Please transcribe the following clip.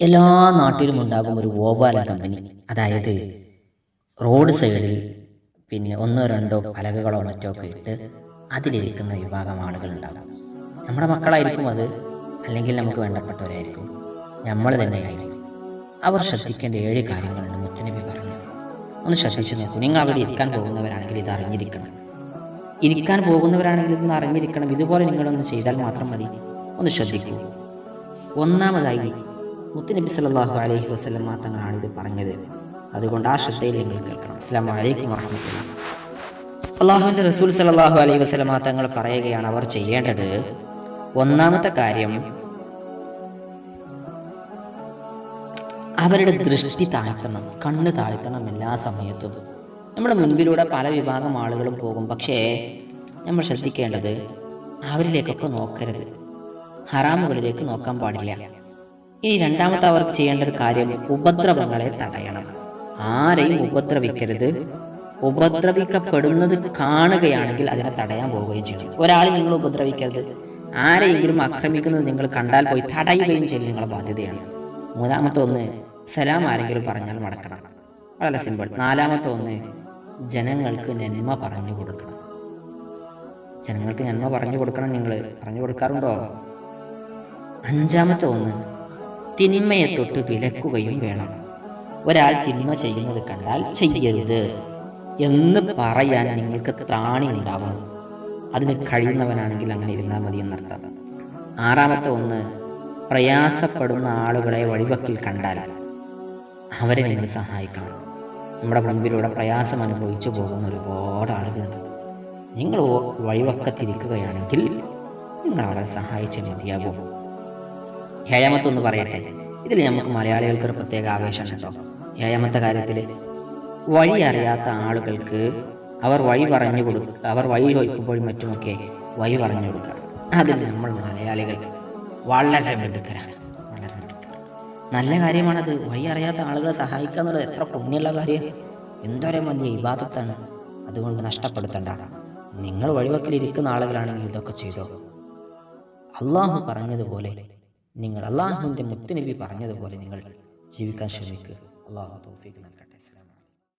എല്ലാ നാട്ടിലും ഉണ്ടാകും ഒരു ഓവാല കമ്പനി. അതായത് റോഡ് സൈഡിൽ പിന്നെ ഒന്നോ രണ്ടോ പലകകളോ മറ്റോ ഒക്കെ ഇട്ട് അതിലിരിക്കുന്ന വിഭാഗം ആളുകൾ ഉണ്ടാകും. നമ്മുടെ മക്കളായിരിക്കും അത്. അല്ലെങ്കിൽ നമുക്ക് വേണ്ടപ്പെട്ടവരായിരിക്കും. നമ്മൾ തന്നെയായിരിക്കും. അവർ ശ്രദ്ധിക്കേണ്ട ഏഴ് കാര്യങ്ങളുണ്ട് മുത്തനബി പറഞ്ഞു. ഒന്ന് ശ്രദ്ധിച്ചു നോക്കൂ. നിങ്ങൾ അവിടെ ഇരിക്കാൻ പോകുന്നവരാണെങ്കിൽ ഇത് അറിഞ്ഞിരിക്കണം. ഇരിക്കാൻ പോകുന്നവരാണെങ്കിൽ ഇതൊന്ന് അറിഞ്ഞിരിക്കണം. ഇതുപോലെ നിങ്ങളൊന്ന് ചെയ്താൽ മാത്രം മതി. ഒന്ന് ശ്രദ്ധിക്കൂ. ഒന്നാമതായി മുത്തുനബി സല്ലല്ലാഹു അലൈഹി വസ്ലം തങ്ങളാണ് ഇത് പറഞ്ഞത്. അതുകൊണ്ട് ആ ശ്രദ്ധയിൽ നിങ്ങൾ കേൾക്കണം. അസ്സലാമു വലൈക്കും വറഹ്മത്തുള്ളാഹി അള്ളാഹുവിന്റെ റസൂൽ സലാഹു അലൈഹി വസല്ലം തങ്ങൾ പറയുകയാണ് അവർ ചെയ്യേണ്ടത് ഒന്നാമത്തെ കാര്യം അവരുടെ ദൃഷ്ടി താഴ്ത്തണം കണ്ണ് താഴ്ത്തണം എല്ലാ സമയത്തും. നമ്മുടെ മുൻപിലൂടെ പല വിഭാഗം ആളുകളും പോകും. പക്ഷേ നമ്മൾ ശ്രദ്ധിക്കേണ്ടത് അവരിലേക്കൊക്കെ നോക്കരുത്. ഹറാമുകളിലേക്ക് നോക്കാൻ പാടില്ല. ഇനി രണ്ടാമത്തെ അവർ ചെയ്യേണ്ട ഒരു കാര്യം ഉപദ്രവങ്ങളെ തടയണം. ആരെയും ഉപദ്രവിക്കരുത്. ഉപദ്രവിക്കപ്പെടുന്നത് കാണുകയാണെങ്കിൽ അതിനെ തടയാൻ പോവുകയും ചെയ്യും. ഒരാളെ നിങ്ങൾ ഉപദ്രവിക്കരുത്. ആരെങ്കിലും ആക്രമിക്കുന്നത് നിങ്ങൾ കണ്ടാൽ പോയി തടയുകയും ചെയ്യൽ നിങ്ങളുടെ ബാധ്യതയാണ്. മൂന്നാമത്തെ ഒന്ന് സലാം ആരെങ്കിലും പറഞ്ഞാൽ മടക്കണം. വളരെ സിമ്പിൾ നാലാമത്തെ ഒന്ന് ജനങ്ങൾക്ക് നന്മ പറഞ്ഞു കൊടുക്കണം. ജനങ്ങൾക്ക് നന്മ പറഞ്ഞു കൊടുക്കണം നിങ്ങൾ പറഞ്ഞു കൊടുക്കാറുണ്ടോ? അഞ്ചാമത്തെ ഒന്ന് തിന്മയെ തൊട്ട് വിലക്കുകയും വേണം. ഒരാൾ തിന്മ ചെയ്യുന്നത് കണ്ടാൽ ചെയ്യരുത് എന്ന് പറയാൻ നിങ്ങൾക്ക് ത്രാണി ഉണ്ടാവണം അതിന് കഴിയുന്നവനാണെങ്കിൽ അങ്ങനെ ഇരുന്നാൽ മതി എന്നർത്ഥം. ആറാമത്തെ ഒന്ന് പ്രയാസപ്പെടുന്ന ആളുകളെ വഴിവക്കിൽ കണ്ടാൽ അവരെ നിങ്ങൾ സഹായിക്കണം. നമ്മുടെ മുമ്പിലൂടെ പ്രയാസം അനുഭവിച്ചു പോകുന്ന ഒരുപാട് ആളുകളുണ്ട്. നിങ്ങൾ വഴിവക്കത്തിരിക്കുകയാണെങ്കിൽ നിങ്ങൾ അവരെ സഹായിച്ച് മതിയാകും. ഏഴാമത്തെ ഒന്ന് പറയട്ടെ. ഇതിൽ നമുക്ക് മലയാളികൾക്ക് ഒരു പ്രത്യേക ആവേശം കേട്ടോ ഏഴാമത്തെ കാര്യത്തിൽ വഴി അറിയാത്ത ആളുകൾക്ക് അവർ വഴി പറഞ്ഞു കൊടുക്കുക അവർ വഴി ചോദിക്കുമ്പോഴും മറ്റുമൊക്കെ വഴി പറഞ്ഞു കൊടുക്കുക. അതിൽ നമ്മൾ മലയാളികൾ വളരെ മിടുക്കരാണ്. വളരെ നല്ല കാര്യമാണത്. വഴി അറിയാത്ത ആളുകളെ സഹായിക്കുക എന്നുള്ളത് എത്ര പുണ്യമുള്ള കാര്യം. എന്തോരം വലിയ ഇബാദത്താണ് അതുകൊണ്ട് നഷ്ടപ്പെടുത്തേണ്ട. നിങ്ങൾ വഴിവക്കിലിരിക്കുന്ന ആളുകളാണെങ്കിൽ ഇതൊക്കെ ചെയ്തോ. അള്ളാഹു പറഞ്ഞതുപോലെ നിങ്ങൾ അള്ളാഹുവിന്റെ മുത്തുനബി പറഞ്ഞതുപോലെ നിങ്ങൾ ജീവിക്കാൻ ശ്രമിക്കുക അള്ളാഹു തോഫിക്ക് നൽകട്ടെ.